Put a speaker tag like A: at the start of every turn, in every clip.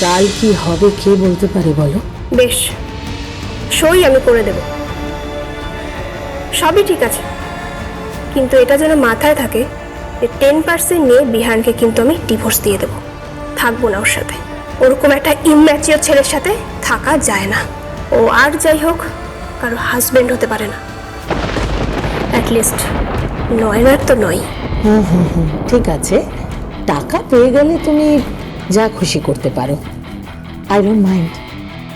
A: কাল কি হবে কে বলতে পারে বলো?
B: বেশ সই আমি করে দেব। সবই ঠিক আছে। কিন্তু এটা যেন মাথায় থাকে যে টেন পার্সেন্ট নিয়ে বিহানকে কিন্তু আমি ডিভোর্স দিয়ে দেবো। থাকব না ওর সাথে। ওরকম একটা ইম্যাচিওর ছেলের সাথে থাকা যায় না। ও আর যাই হোক কারও হাজবেন্ড হতে পারে না। অ্যাটলিস্ট নয়নার তো নয়।
A: হুম হুম হুম ঠিক আছে। টাকা পেয়ে গেলে তুমি যা খুশি করতে পারো। I don't mind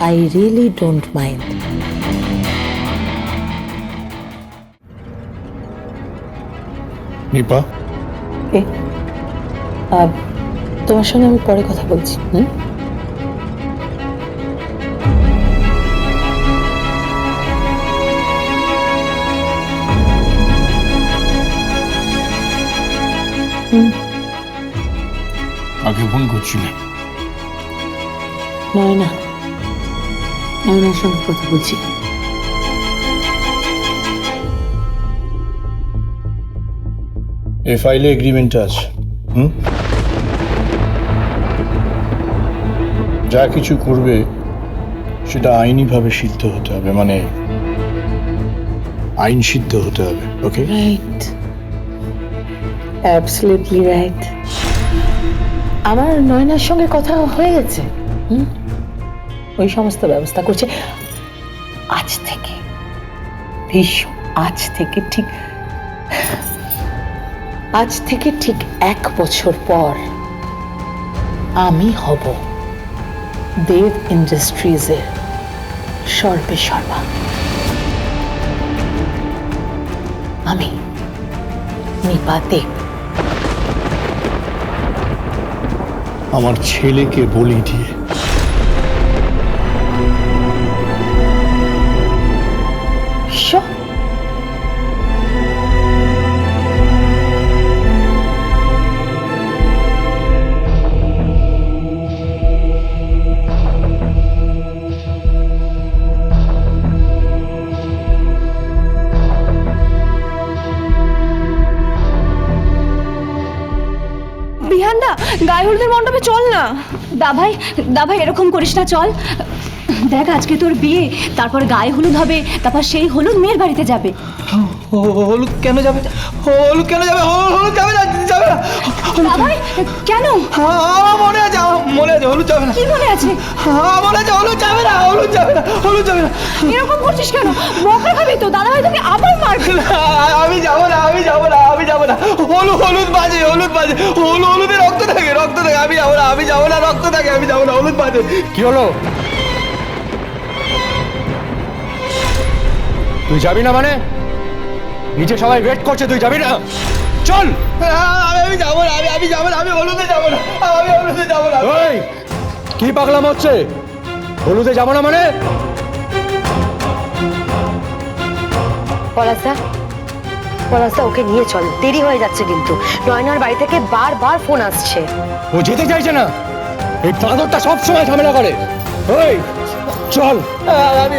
A: I really don't mind
C: Nipa?
A: তোমার সঙ্গে আমি পরে কথা বলছি হুম?
C: আগে ফোন করছিলে?
A: নয় না। নয়নার সঙ্গে কথা বলছি।
C: এই ফাইলে এগ্রিমেন্ট আছে। হুম? যা কিছু করবে সেটা আইনিভাবে সিদ্ধ হতে হবে মানে আইন সিদ্ধ হতে হবে ওকে?
A: রাইট অ্যাবসলিউটলি রাইট আমার নয়নার সঙ্গে কথা হয়ে গেছে। হুম? ওই সমস্ত ব্যবস্থা করছে। আজ থেকে, ভীষণ আজ থেকে ঠিক, আজ থেকে ঠিক এক বছর পর আমি হব দেব ইন্ডাস্ট্রিজের সর্বে সর্বা। আমি নিপা দেব।
C: আমার ছেলেকে বলি দিয়ে
D: দাভাই দাভাই এরকম করিস না চল। দেখ আজকে তোর বিয়ে তারপর গায়ে হলুদ হবে তারপর সেই হলুদ মেয়ের বাড়িতে যাবে।
E: হলুদ কেন যাবে? হলুদ কেন যাবে? হলুদ হলুদ যাবে না যাবে না।
D: দাভাই কেন?
E: হ্যাঁ, আমার মনে আছে মনে আছে হলুদ যাবে না।
D: কি মনে আছে?
E: হ্যাঁ, মনে আছে হলুদ যাবে না হলুদ যাবে না হলুদ যাবে না।
D: এরকম করছিস কেন? বকা খাবি তো দাদাভাই তোকে আবার মারবে।
E: না, আমি যাব না আমি যাব না আমি যাব না। হলুদ হলুদ বাজে হলুদ বাজে। হলুদ হলুদে রক্ত থাকে রক্ত থাকে। আমি যাব না আমি যাব না রক্ত থাকে আমি যাব না হলুদ বাজে।
C: কি হলো? তুই যাবি না মানে? নিচে সবাই ওয়েট করছে তুই যাবি না? চল!
E: আমি আমি যাব না আমি আমি যাব না আমি হলুদে যাব না আমি হলুদে যাব না।
C: ওই কি পাগলাম হচ্ছে? হলুদে যাব না মানে?
F: পলাশদা পলাশদা ওকে নিয়ে চল দেরি হয়ে যাচ্ছে কিন্তু। নয়নার বাড়ি থেকে বারবার ফোন আসছে।
C: ও যেতে চাইছে না? এই বাঁদরটা সব সময় ঝামেলা করে। ওই চল।
E: আমি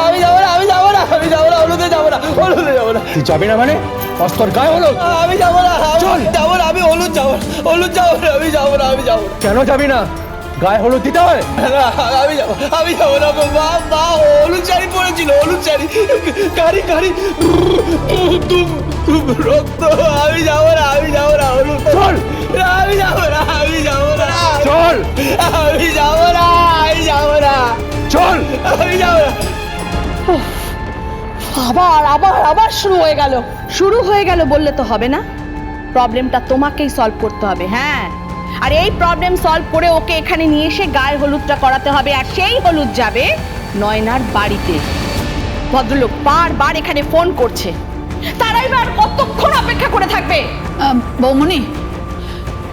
E: আমি যাব না আমি যাব না আমি যাব না হলুদে যাব না হলুদে যাব না
C: তুই যাবি না মানে অস্তর গায়ে হলো
E: আমি যাব না
C: চল।
E: যাব না আমি হলুদ যাব না হলুদ যাব না আমি যাব না আমি যাব
C: কেন যাবি না গায়ে হলুদ দিতে হয়
E: আমি যাব আমি যাব না মা মা হলুদ শাড়ি পরেছিল হলুদ শাড়ি গাড়ি গাড়ি তুম তুম রক্ত আমি যাব না আমি যাব না হলুদ
C: চল।
E: আমি যাব না আমি যাব না
C: চল
E: আমি যাব না আমি যাব না
C: চল
E: আমি যাব না
D: আবার আবার আবার শুরু হয়ে গেল। শুরু হয়ে গেল বললে তো হবে না। প্রবলেমটা তোমাকেই সলভ করতে হবে হ্যাঁ? আর এই প্রবলেম সলভ করে ওকে এখানে নিয়ে এসে গায়ের হলুদটা করাতে হবে, আর সেই হলুদ যাবে নয়নার বাড়িতে। ভদ্রলোক বারবার এখানে ফোন করছে। তারাই আর কতক্ষণ অপেক্ষা করে থাকবে?
G: বৌমনি,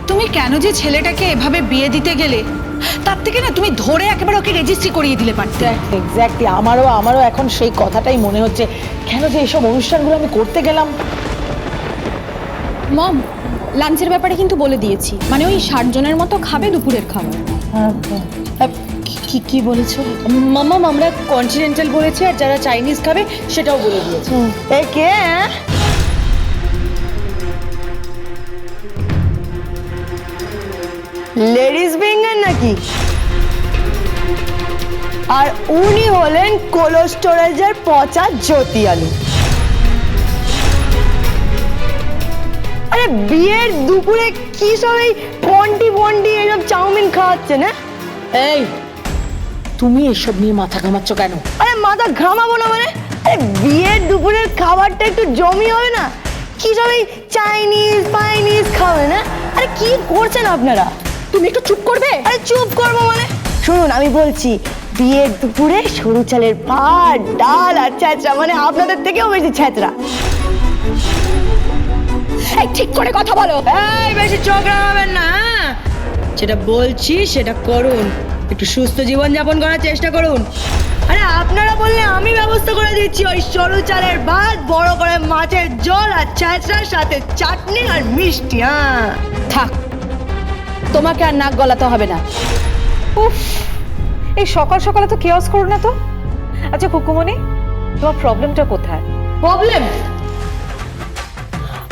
G: তুমি কেন যে ছেলেটাকে এভাবে বিয়ে দিতে গেলে? তার থেকে না তুমি ধরে একেবারে ওকে রেজিস্ট্রি করিয়ে দিলে পারতে।
A: এক্স্যাক্টলি আমারও আমারও এখন সেই কথাটাই মনে হচ্ছে। কেন যে এইসব অনুষ্ঠানগুলো আমি করতে গেলাম?
H: মম লাঞ্চের ব্যাপারে কিন্তু বলে দিয়েছি। মানে ওই ষাট জনের মতো খাবে দুপুরের খাবার।
A: কি কি বলেছ?
H: মামাম আমরা কন্টিনেন্টাল বলেছি আর যারা চাইনিজ খাবে সেটাও বলে দিয়েছি।
F: কে? লেডিস ফিঙ্গার নাকি? আর উনি হলেন কোল্ড স্টোরেজের পচা জ্যোতি আলু আরে বিয়ের দুপুরে কি সব এই পন্টি পন্টি এসব চাউমিন খাওয়াচ্ছে না
A: এই তুমি এসব নিয়ে মাথা ঘামাচ্ছ কেন?
F: আরে মাথা ঘামাবো না মানে? আরে বিয়ের দুপুরের খাবারটা একটু জমি হবে না? কি সব এই চাইনিজ ফাইনিজ খাবেন না আরে কি করছেন আপনারা? তুমি একটু চুপ করবে? আরে চুপ করব মানে? শুনুন আমি বলছি বিয়ের দুপুরে সরু চালের ভাত ডাল আর ছ্যাঁচড়া মানে আপনাদের থেকেও বেশি ছ্যাঁচড়া
H: এই ঠিক করে কথা বলো।
F: এই বেশি চোখ রাঙাবেন না হ্যাঁ? যেটা বলছি সেটা করুন। একটু সুস্থ জীবন যাপন করার চেষ্টা করুন। আরে আপনারা বললে আমি ব্যবস্থা করে দিচ্ছি ওই সরু চালের ভাত বড় করে মাছের জল আর ছ্যাঁচড়ার সাথে চাটনি আর মিষ্টি হ্যাঁ?
D: থাক তোমাকে আর নাক গলাতে হবে না।
I: উফ এই সকাল সকালে তো কেয়াস করো না তো। আচ্ছা কুকুমনি তোমার প্রবলেমটা কোথায়?
D: প্রবলেম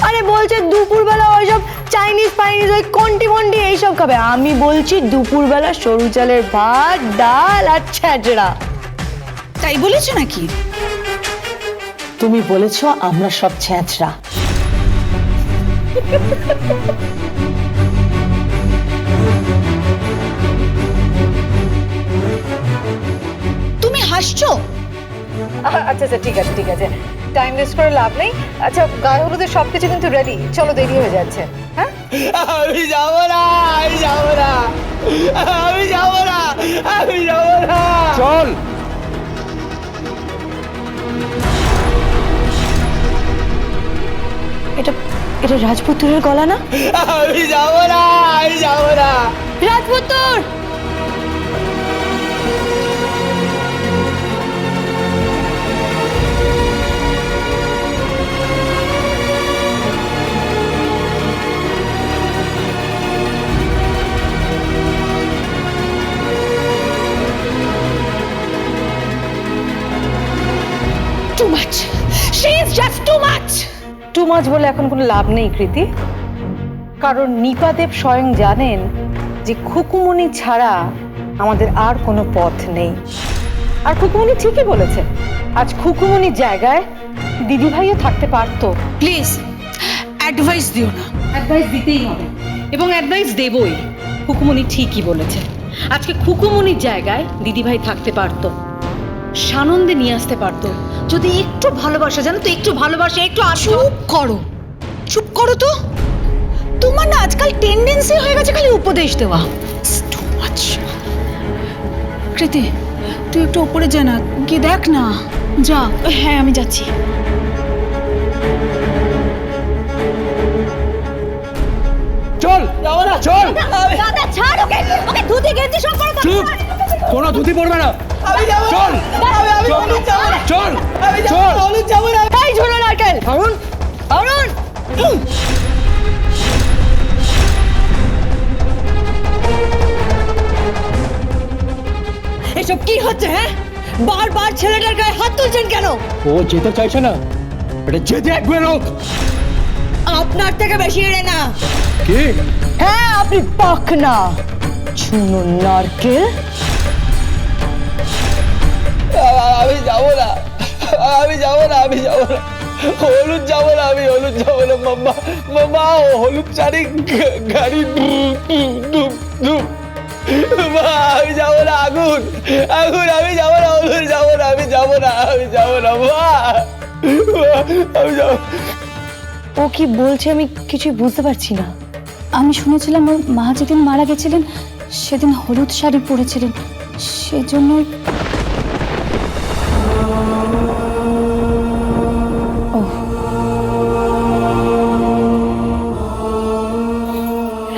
F: আরে বলছে দুপুরবেলা ওইসব চাইনিজ ফাইনিজ ওই কন্টি মন্টি এইসব খাবে। আমি বলছি দুপুরবেলা সরু চালের ভাত ডাল আর ছ্যাঁচড়া
G: তাই বলেছ নাকি?
A: তুমি বলেছ আমরা সব ছ্যাঁচড়া
G: হাসছো
I: আচ্ছা আচ্ছা ঠিক আছে ঠিক আছে। টাইম ওয়েস্ট করে লাভ নেই। আচ্ছা গায়ে হলুদের সব কিছু কিন্তু রেডি চলো দেরি হয়ে যাচ্ছে। হ্যাঁ?
E: আমি যাব না আমি যাব না। আমি যাব না আমি যাব না।
C: চল।
F: এটা এটা রাজপুত্রের গলা না?
E: আমি যাব না আমি যাব না।
F: রাজপুত্র
G: too much she is just too much
I: too much বলে এখন কোনো লাভ নেই কৃতি। কারণ নিপাদেব স্বয়ং জানেন যে খুকুমনি ছাড়া আমাদের আর কোনো পথ নেই। আর খুকুমনি ঠিকই বলেছে আজ খুকুমনির জায়গায় দিদিভাইও থাকতে পারতো।
G: প্লিজ অ্যাডভাইস দিও না।
J: অ্যাডভাইস দিতেই হবে। এবং অ্যাডভাইস দেবই। খুকুমনি ঠিকই বলেছে আজকে খুকুমনির জায়গায় দিদিভাই থাকতে পারতো। সানন্দে নিয়ে আসতে পারতো। যদি একটু ভালোবাসা জানো তো একটু ভালোবাসা একটু আসো
G: চুপ করো। চুপ করো তো। তোমার না আজকাল টেন্ডেন্সি হয়ে গেছে খালি উপদেশ দেওয়া। টু কৃতি তুই একটু উপরে যা না গিয়ে দেখ না। যা। হ্যাঁ আমি যাচ্ছি।
C: চল। চল।
F: দাদা ছাড় ওকে ওকে ধুতি গেঞ্জি সব পরে
C: চুপ। কোনো ধুতি
E: যাব না।
C: চল।
E: আমি আমি
C: চল।
E: হলুদ যাব না।
C: চল।
E: আমি যাব
C: চল।
E: না, হলুদ যাব না।
F: এই ঝোলো নারকেল। অরুণ অরুণ এসব কি হচ্ছে হ্যাঁ? বারবার ছেলেটার গায়ে হাত তুলছেন কেন?
C: ও যেতে চাইছে না। এটা যেতে একবার হোক।
F: আপনার থেকে বেশি এড়ে না।
C: কি?
F: হ্যাঁ আপনি পাক না চুনো নারকেল।
E: আমি যাব না। আমি যাব না আমি যাব না। হলুদ যাব না আমি হলুদ যাব না মাম্মা। মাম্মা ও হলুদ চারি গাড়ি। আমি যাব না আগুন। আগুন আমি যাব না হলুদ যাব না আমি যাব না আমি যাব না মা মা, আমি যাব।
F: ও কি বলছে আমি কিছুই বুঝতে পারছি না।
H: আমি শুনেছিলাম ওর মা যেদিন মারা গেছিলেন সেদিন হলুদ শাড়ি পরেছিলেন। সেজন্য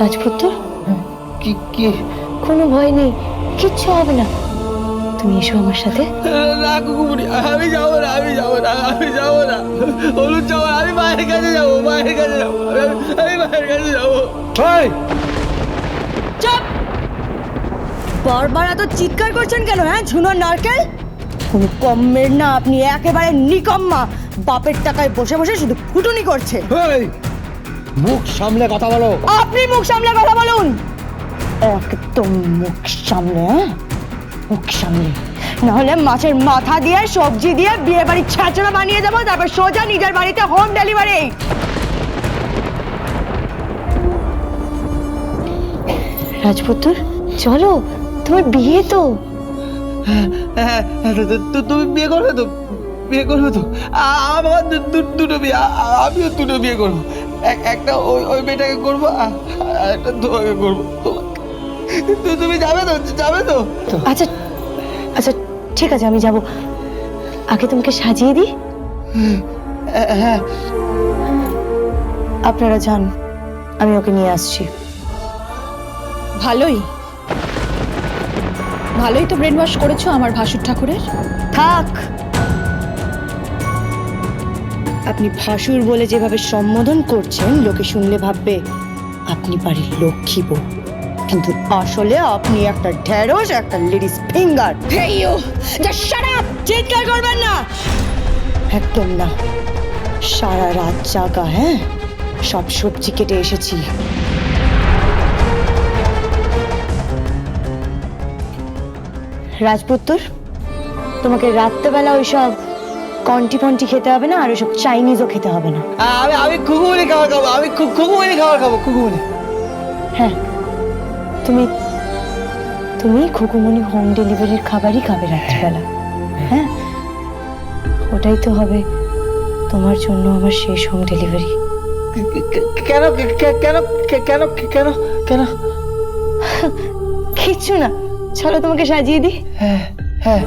F: রাজপুত্র?
C: কি কি?
F: কোনো ভয় নেই কিচ্ছু হবে না। তুমি এসো আমার সাথে।
E: না আমি যাব না আমি যাব না আমি যাব না। হলুদ যাব আমি মায়ের কাছে যাব মায়ের কাছে যাব আমি- মায়ের কাছে যাব।
C: এই!
F: বারবার এত চিৎকার করছেন কেন হ্যাঁ ঝুনোর নারকেল? কোনো কম্মের না আপনি একেবারে নিকম্মা। বাপের টাকায় বসে বসে শুধু ফুটুনি করছে।
C: এই! মুখ সামলে কথা বলো।
F: আপনি মুখ সামলে কথা বলুন। একদম মুখ সামলে হ্যাঁ? মুখ সামলে। নাহলে মাছের মাথা দিয়ে সবজি দিয়ে বিয়ে বাড়ির ছাঁচড়া বানিয়ে দেবো তারপর সোজা নিজের বাড়িতে হোম ডেলিভারি। রাজপুত্র চলো তোমার বিয়ে তো।
E: হ্যাঁ হ্যাঁ, তো- তো- তো তুমি বিয়ে করবে তো? বিয়ে করবে তো? আ- আমার দু- দু- দুটো বিয়ে আ- আমিও দুটো বিয়ে করব। একটা ওই ওই মেয়েটাকে করব আর একটা তোমাকে করব। তো- তুমি যাবে তো? যাবে তো?
F: আচ্ছা আচ্ছা ঠিক আছে আমি যাব। আগে তোমাকে সাজিয়ে দিই।
E: হ্যাঁ
F: আপনারা যান আমি ওকে নিয়ে আসছি।
G: ভালোই। ভালোই তো ব্রেন ওয়াশ করেছ আমার ভাসুর ঠাকুরের।
F: থাক। আপনি ভাসুর বলে যেভাবে সম্বোধন করছেন লোকে শুনলে ভাববে আপনি বাড়ির লক্ষ্মী বউ। কিন্তু আসলে আপনি একটা ঢেঁড়স একটা লেডিস ফিঙ্গার। চিৎকার করবেন না! একদম না। সারা রাত জাগা হ্যাঁ? সব সবজি কেটে এসেছি। রাজপুত্তর তোমাকে রাত্রেবেলা ওইসব কন্টি ফন্টি খেতে হবে না আর ওইসব চাইনিজও খেতে হবে না।
E: আমি আমি খাবার খাব আমি খাবার খাব
F: হ্যাঁ তুমি তুমি হোম ডেলিভারির খাবারই খাবে রাত্রিবেলা। হ্যাঁ ওটাই তো হবে তোমার জন্য আমার শেষ হোম ডেলিভারি
E: কেন কেন কেন কেন কেন?
F: কিচ্ছু না চলো তোমাকে সাজিয়ে দিই।
E: হ্যাঁ হ্যাঁ।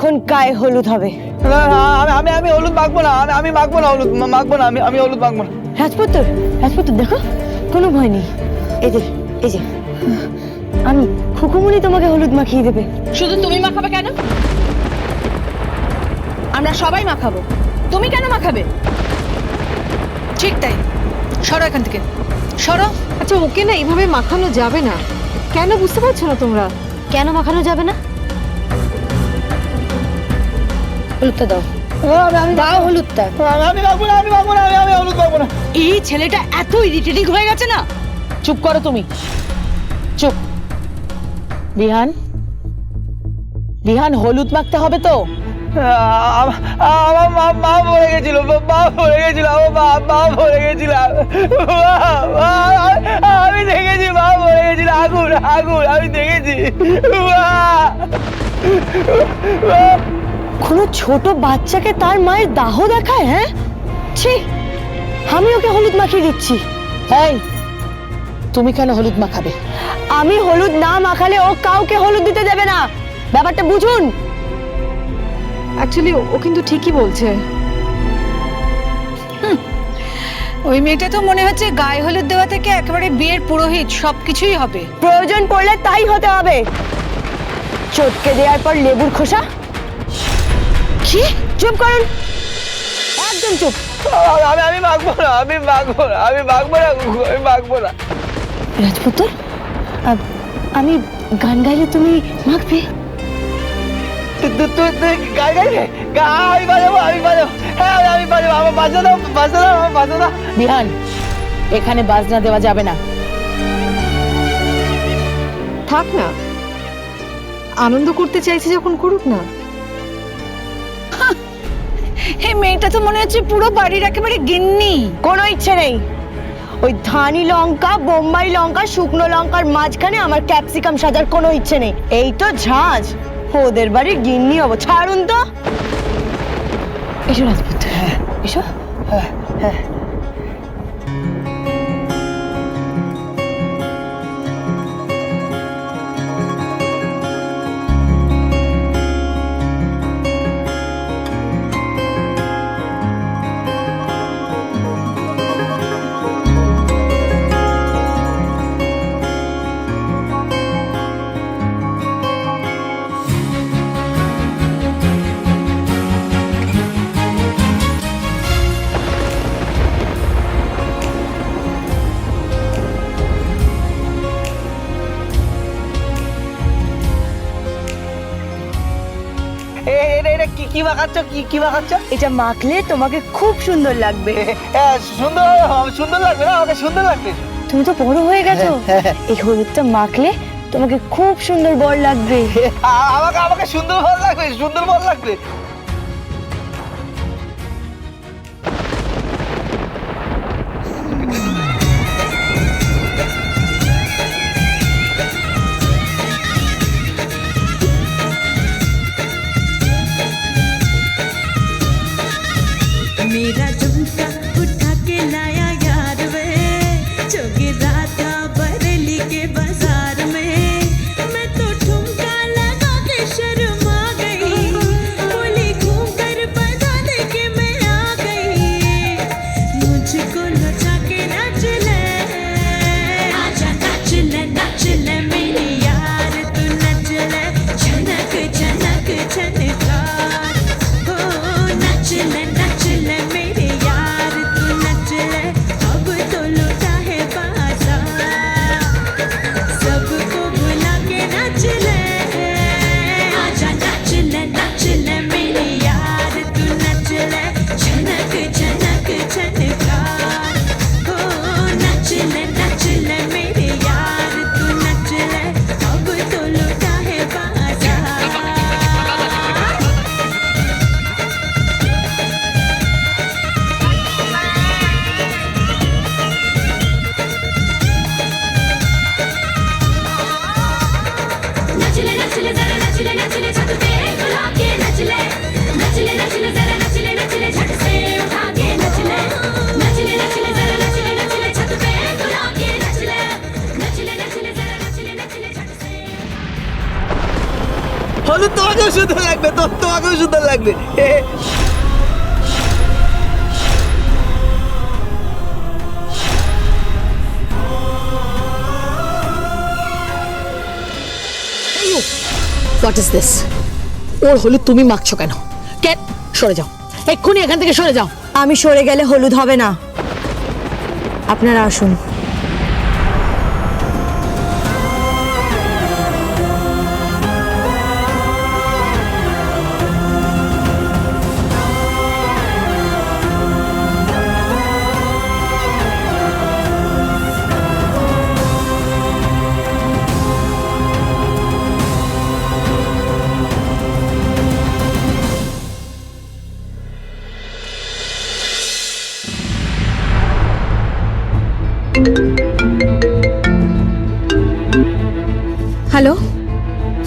F: এখন গায়ে হলুদ হবে।
E: আমি আমি আমি হলুদ মাখবো না আমি আমি মাখবো না হলুদ মাখবো না আমি আমি হলুদ মাখবো না।
F: রাজপুত্র রাজপুত্র দেখো কোনো ভয় নেই। এই যে এই যে আমি খুকুমনি তোমাকে হলুদ মাখিয়ে দেবে।
D: শুধু তুমি মাখাবে কেন? আমরা সবাই মাখাবো। তুমি কেন মাখাবে?
G: ঠিক তাই। সরো এখান থেকে। সরো।
I: আচ্ছা ওকে না এইভাবে মাখানো যাবে না। কেন বুঝতে পারছ না তোমরা?
F: কেন মাখানো যাবে না? হলুদটা দাও। দাও হলুদটা।
E: আমি না আমি মাখবো না আমি আমি হলুদ মাখবো না।
G: এই ছেলেটা এত ইরিটেটিং হয়ে গেছে না।
A: চুপ করো তুমি। চুপ। বিহান? বিহান হলুদ মাখতে হবে তো?
E: আমার মা মা মরে গেছিল মা মরে গেছিল আমার মা মা মরে গেছিল। আমি দেখেছি মা মরে গেছিল। আগুন আগুন আমি দেখেছি।
F: কোনো ছোট বাচ্চাকে তার মায়ের দাহ দেখায় হ্যাঁ? ছি আমি ওকে হলুদ মাখিয়ে দিচ্ছি।
A: এই তুমি কেন হলুদ মাখাবে?
F: আমি হলুদ না মাখালে ও কাউকে হলুদ দিতে দেবে না। ব্যাপারটা বুঝুন।
I: অ্যাকচুয়ালি ও কিন্তু ঠিকই বলছে।
G: ওই মেয়েটা তো মনে হচ্ছে গায়ে হলুদ দেওয়া থেকে একেবারে বিয়ের পুরোহিত সবকিছুই হবে।
F: প্রয়োজন পড়লে তাই হতে হবে। চটকে দেওয়ার পর লেবুর খোসা
G: কি
F: চুপ করুন। একদম চুপ।
K: আমি আমি মাখবো না আমি মাখবো না আমি মাখবো না আমি মাখবো না।
F: রাজপুত্র আমি গান গাইলে তুমি
K: গাই গাইবে গা আমি বাজাবো আমি বাজাবো। হ্যাঁ আমি- আমি বাজাবো আমার বাজা দাও বাজা দাও আমার বাজা দাও।
A: বিহান এখানে বাজনা দেওয়া যাবে না।
L: থাক না। আনন্দ করতে চাইছে যখন করুক না।
G: এই মেয়েটা তো মনে হচ্ছে পুরো বাড়ির একেবারে গিন্নি।
F: কোনো ইচ্ছে নেই। ওই ধানি লঙ্কা বোম্বাই লঙ্কা শুকনো লঙ্কার মাঝখানে আমার ক্যাপসিকাম সাজার কোনো ইচ্ছে নেই। এই তো ঝাঁজ। ওদের বাড়ির গিন্নি হব। ছাড়ুন তো। এসো রাজপুত্র। এসো।
K: এ- মাখাচ্ছ কি কি মাখাচ্ছ
F: এটা মাখলে তোমাকে খুব সুন্দর লাগবে।
K: হ্যাঁ, সুন্দর সুন্দর লাগবে না? আমাকে সুন্দর লাগবে?
F: তুমি তো বড় হয়ে গেছো। এই হলুদটা মাখলে তোমাকে খুব সুন্দর বর লাগবে।
K: আমাকে আমাকে সুন্দর ভালো লাগবে সুন্দর ভালো লাগবে। তোমাকেও সুন্দর লাগবে। Hey, hey.
A: What is this ওর হলুদ তুমি মাখছো কেন? কেন সরে যাও। এক্ষুনি এখান থেকে সরে যাও।
F: আমি সরে গেলে হলুদ হবে না। আপনারা আসুন।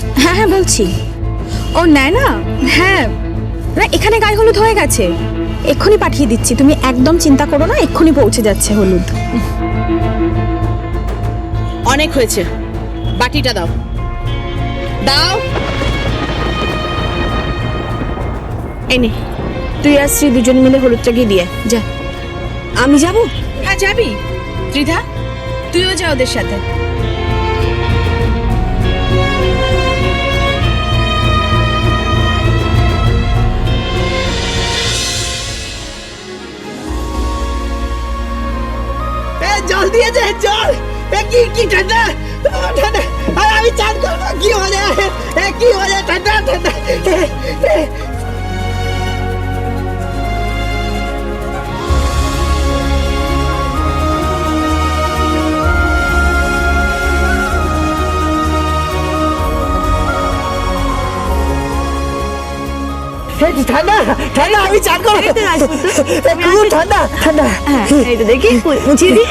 H: হ্যাঁ হ্যাঁ বলছি। ও নেয় না হ্যাঁ। না এখানে গায়ে হলুদ হয়ে গেছে। এক্ষুনি পাঠিয়ে দিচ্ছি। তুমি একদম চিন্তা করো না এক্ষুনি পৌঁছে যাচ্ছে হলুদ।
A: অনেক হয়েছে। বাটিটা দাও। দাও।
H: এনে তুই আর শ্রী দুজন মিলে হলুদটা গিয়ে দিয়ে যা। আমি যাব? হ্যাঁ যাবি। ত্রিধা তুইও যা ওদের সাথে।
E: দিয়েছে চল কি কি ঠান্ডা? ঠান্ডা। আমি চান করব, কি মজা। কি মজা, ঠান্ডা ঠান্ডা। ঠান্ডা ঠান্ডা আমি চান করব খুব ঠান্ডা ঠান্ডা।
F: এই তো দেখি মুছিয়ে দি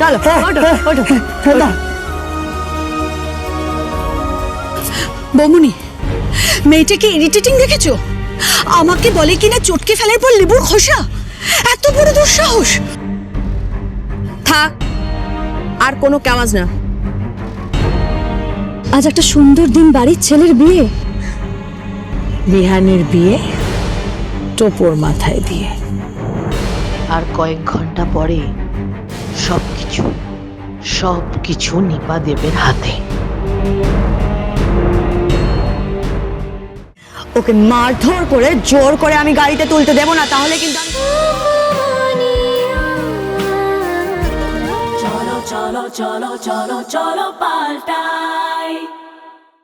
F: চলো ওঠো ওঠো।
E: ঠান্ডা।
G: বমুনি মেয়েটাকে ইরিটেটিং দেখেছ? আমাকে বলে কিনা চটকে ফেলার পর লেবুর খোসা? এত বড় দুঃসাহস।
F: থাক আর কোনো কামাজ না।
H: আজ একটা সুন্দর দিন বাড়ির ছেলের বিয়ে।
A: বিহানের বিয়ে টোপর মাথায় দিয়ে আর কয়েক ঘণ্টা পরে সব কিছু সব কিছু নিপা দেবের হাতে
F: ওকে মারধর করে জোর করে আমি গাড়িতে তুলতে দেবো না তাহলে কিন্তু আমি-
K: cholo, cholo, cholo, cholo, cholo, paltai.